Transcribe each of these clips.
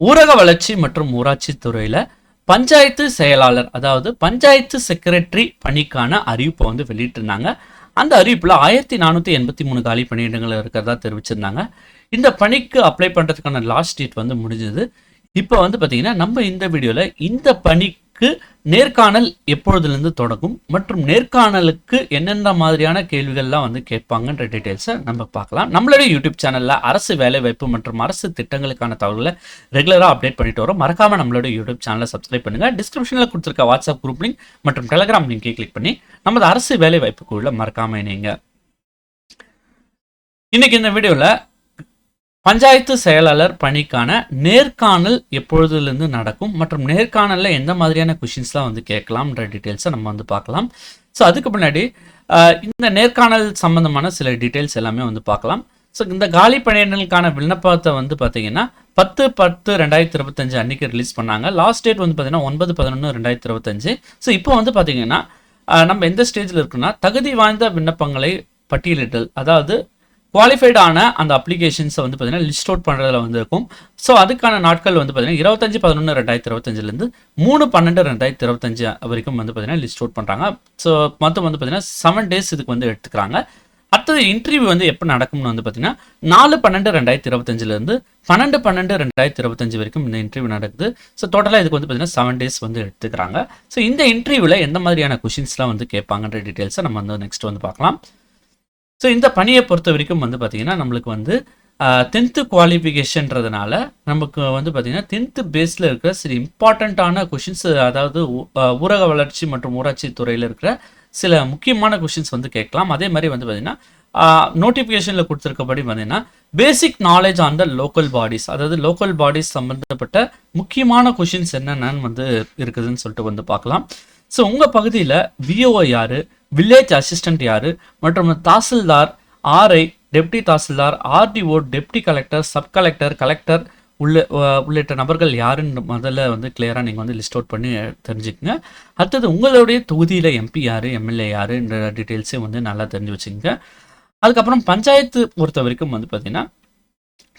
ஊரக வளர்ச்சி மற்றும் ஊராட்சி துறையில் பஞ்சாயத்து செயலாளர் அதாவது பஞ்சாயத்து செக்ரட்டரி பணிக்கான அறிவிப்பை வந்து வெளியிட்டிருந்தாங்க. அந்த அறிவிப்பில் ஆயிரத்தி நானூற்றி எண்பத்தி மூணு காலி பணியிடங்கள் இருக்கிறதா தெரிவிச்சிருந்தாங்க. இந்த பணிக்கு அப்ளை பண்ணுறதுக்கான லாஸ்ட் டேட் வந்து முடிஞ்சது. இப்போ வந்து பார்த்திங்கன்னா நம்ம இந்த வீடியோவில் இந்த பணிக்கு நேர்காணல் எப்பொழுதுலேருந்து தொடங்கும் மற்றும் நேர்காணலுக்கு என்னென்ன மாதிரியான கேள்விகள்லாம் வந்து கேட்பாங்கன்ற டீட்டெயில்ஸை நம்ம பார்க்கலாம். நம்மளுடைய யூடியூப் சேனலில் அரசு வேலைவாய்ப்பு மற்றும் அரசு திட்டங்களுக்கான தகவல்களை ரெகுலராக அப்டேட் பண்ணிட்டு வரோம். மறக்காமல் நம்மளுடைய யூடியூப் சேனலை சப்ஸ்கிரைப் பண்ணுங்கள் டிஸ்கிரிப்ஷனில் கொடுத்துருக்க வாட்ஸ்அப் குரூப் லிங்க் மற்றும் டெலகிராம் லிங்கை கிளிக் பண்ணி நமது அரசு வேலைவாய்ப்பு குழுவில் மறக்காமல் இணைங்க. இன்றைக்கி இந்த வீடியோவில் பஞ்சாயத்து செயலாளர் பணிக்கான நேர்காணல் எப்பொழுதுலேருந்து நடக்கும் மற்றும் நேர்காணலில் எந்த மாதிரியான கொஷின்ஸ்லாம் வந்து கேட்கலாம்ன்ற டீட்டெயில்ஸை நம்ம வந்து பார்க்கலாம். ஸோ அதுக்கு முன்னாடி இந்த நேர்காணல் சம்மந்தமான சில டீட்டெயில்ஸ் எல்லாமே வந்து பார்க்கலாம். ஸோ இந்த காலி பணியிடங்களுக்கான விண்ணப்பத்தை வந்து பார்த்தீங்கன்னா பத்து பத்து ரெண்டாயிரத்தி இருபத்தஞ்சு அன்றைக்கி ரிலீஸ் பண்ணாங்க. லாஸ்ட் டேட் வந்து பார்த்தீங்கன்னா ஒன்பது பதினொன்று ரெண்டாயிரத்தி இருபத்தஞ்சு. ஸோ இப்போ வந்து பார்த்தீங்கன்னா நம்ம எந்த ஸ்டேஜில் இருக்குன்னா தகுதி வாய்ந்த விண்ணப்பங்களை பட்டியலிட்டல் அதாவது குவாலிஃபைடான அந்த அப்ளிகேஷன்ஸை வந்து பார்த்தீங்கன்னா லிஸ்ட் அவுட் பண்ணுறதுல வந்து இருக்கும் ஸோ அதுக்கான நாட்கள் வந்து பார்த்தீங்கன்னா இருபத்தஞ்சு பதினொன்று ரெண்டாயிரத்தி இருபத்தஞ்சிலேருந்து மூணு பன்னெண்டு ரெண்டாயிரத்தி இருபத்தஞ்சு வரைக்கும் வந்து பார்த்தீங்கன்னா லிஸ்ட் அவுட் பண்ணுறாங்க ஸோ மொத்தம் வந்து பார்த்தீங்கன்னா செவன் டேஸ் இதுக்கு வந்து எடுத்துக்கிறாங்க. அடுத்தது இன்டர்வியூ வந்து எப்போ நடக்கும்னு வந்து பார்த்தீங்கன்னா நாலு பன்னெண்டு ரெண்டாயிரத்தி இருபத்தஞ்சிலேருந்து பன்னெண்டு பன்னெண்டு ரெண்டாயிரத்தி இருபத்தஞ்சு வரைக்கும் இந்த இன்டர்வியூ நடக்குது. ஸோ டோட்டலாக இதுக்கு வந்து பார்த்தீங்கன்னா செவன் டேஸ் வந்து எடுத்துக்கிறாங்க. ஸோ இந்த இன்டர்வியூவில் எந்த மாதிரியான கொஷின்ஸ்லாம் வந்து கேட்பாங்கன்ற டீட்டெயில்ஸை நம்ம வந்து நெக்ஸ்ட் வந்து பார்க்கலாம். ஸோ இந்த பணியை பொறுத்த வரைக்கும் வந்து பார்த்தீங்கன்னா நம்மளுக்கு வந்து டென்த்து குவாலிஃபிகேஷன்றதுனால நமக்கு வந்து பார்த்தீங்கன்னா டென்த்து பேஸில் இருக்கிற சில இம்பார்ட்டண்ட்டான கொஷின்ஸ் அதாவது ஊரக வளர்ச்சி மற்றும் ஊராட்சி துறையில் இருக்கிற சில முக்கியமான கொஷின்ஸ் வந்து கேட்கலாம். அதே மாதிரி வந்து பார்த்திங்கன்னா நோட்டிஃபிகேஷனில் கொடுத்துருக்கபடி பார்த்தீங்கன்னா basic knowledge on the local bodies அதாவது லோக்கல் பாடிஸ் சம்மந்தப்பட்ட முக்கியமான கொஷின்ஸ் என்னென்னு வந்து இருக்குதுன்னு சொல்லிட்டு வந்து பார்க்கலாம். ஸோ உங்கள் பகுதியில் விஓஓ யார்? வில்லேஜ் அசிஸ்டன்ட் யார்? மற்றும் tahsildar R I deputy tahsildar R D O deputy collector sub collector collector உள்ள உள்ளிட்ட நபர்கள் யாருன்னு முதல்ல வந்து கிளியராக நீங்கள் வந்து லிஸ்ட் அவுட் பண்ணி தெரிஞ்சுக்கங்க. அடுத்தது உங்களுடைய தொகுதியில் எம்பி யார் எம்எல்ஏ யாருன்ற டீட்டெயில்ஸையும் வந்து நல்லா தெரிஞ்சு வச்சுக்கோங்க. அதுக்கப்புறம் பஞ்சாயத்து பொறுத்த வரைக்கும் வந்து பார்த்திங்கன்னா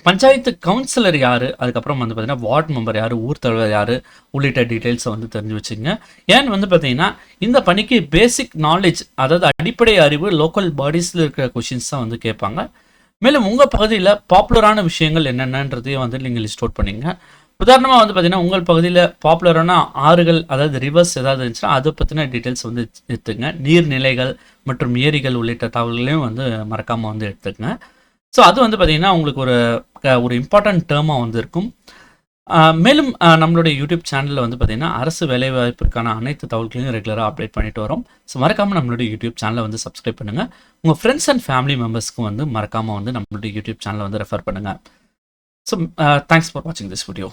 பஞ்சாயத்து கவுன்சிலர் யார்? அதுக்கப்புறம் வந்து பார்த்தீங்கன்னா வார்டு மெம்பர் யார்? ஊர் தலைவர் யார்? உள்ளிட்ட டீட்டெயில்ஸை வந்து தெரிஞ்சு வச்சுங்க ஏன்னு வந்து பார்த்தீங்கன்னா இந்த பணிக்கு பேசிக் நாலேஜ் அதாவது அடிப்படை அறிவு லோக்கல் பாடிஸில் இருக்கிற கொஷின்ஸ் தான் வந்து கேட்பாங்க. மேலும் உங்கள் பகுதியில் பாப்புலரான விஷயங்கள் என்னென்னன்றதையும் வந்து நீங்கள் லிஸ்ட் அவுட் பண்ணிங்க உதாரணமாக வந்து பார்த்தீங்கன்னா உங்கள் பகுதியில் பாப்புலரான ஆறுகள் அதாவது ரிவர்ஸ் ஏதாவது இருந்துச்சுன்னா அதை பற்றின டீட்டெயில்ஸ் வந்து எடுத்துங்க நீர்நிலைகள் மற்றும் ஏரிகள் உள்ளிட்ட தகவல்களையும் வந்து மறக்காமல் வந்து எடுத்துக்கங்க. ஸோ அது வந்து பார்த்தீங்கன்னா உங்களுக்கு ஒரு ஒரு இம்பார்ட்டன்ட் டேர்மாக வந்து இருக்கும். மேலும் நம்மளுடைய யூடியூப் சேனலில் வந்து பார்த்தீங்கன்னா அரசு வேலைவாய்ப்பிற்கான அனைத்து தகவல்களையும் ரெகுலராக அப்டேட் பண்ணிட்டு வரோம். ஸோ மறக்காமல் நம்மளுடைய யூடியூப் சேனலை வந்து சப்ஸ்கிரைப் பண்ணுங்கள் உங்கள் ஃப்ரெண்ட்ஸ் அண்ட் ஃபேமிலி மெம்பர்ஸ்க்கும் வந்து மறக்காமல் வந்து நம்மளுடைய யூடியூப் சேனலை வந்து ரெஃபர் பண்ணுங்கள் ஸோ தேங்க்ஸ் ஃபார் வாட்சிங் திஸ் வீடியோ